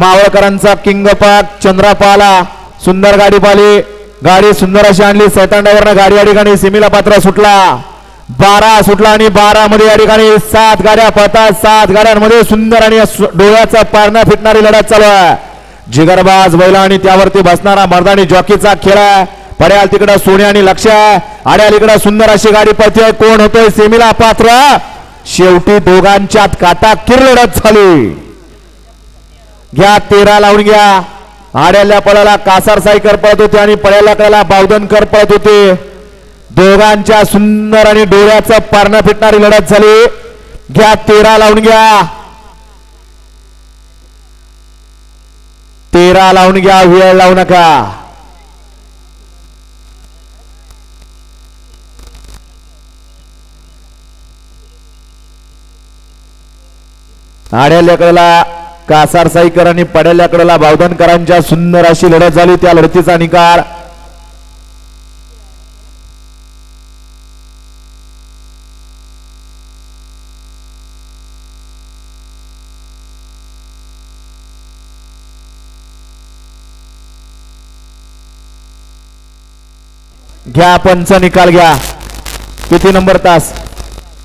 मावळकरांचा king पाक चंद्रापाला सुंदर गाडी पाली. गाडी सुंदर अशी आणली. सैतांडावरनं गाडी या ठिकाणी सिमीला पात्र सुटला. बारा सुटला आणि बारा मध्ये या ठिकाणी सात गाड्या पळतात सात गाड्यांमध्ये सुंदर आणि डोळ्याचा पारणा फिटणारी लढत चालू आहे. जिगरबाज बैला आणि त्यावरती बसणारा मर्दानी जॉकीचा खेळ आहे. पड्याल तिकडं सोने आणि लक्ष आहे. आड्याल इकडं सुंदर अशी गाडी पळते. कोण होतोय? सेमीला पात्र. शेवटी दोघांच्यात काटा किर लढत झाली. घ्या तेरा लावून घ्या. आड्याला पळाला कासार साईकर पळत होते आणि पळ्याला कळाला बावधनकर पळत होते. दोघांच्या सुंदर आणि डोळ्याचं पारणं फिटणारी लढत झाली. घ्या तेरा लावून घ्या. तेरा लावून घ्या वेळ लावू नका. आड्याल्याकडला कासार साईकर आणि पड्याल्याकडला बावधनकरांच्या सुंदर अशी लढत झाली. त्या लढतीचा निकाल. घ्या पंच निकाल घ्या. किती नंबर तास?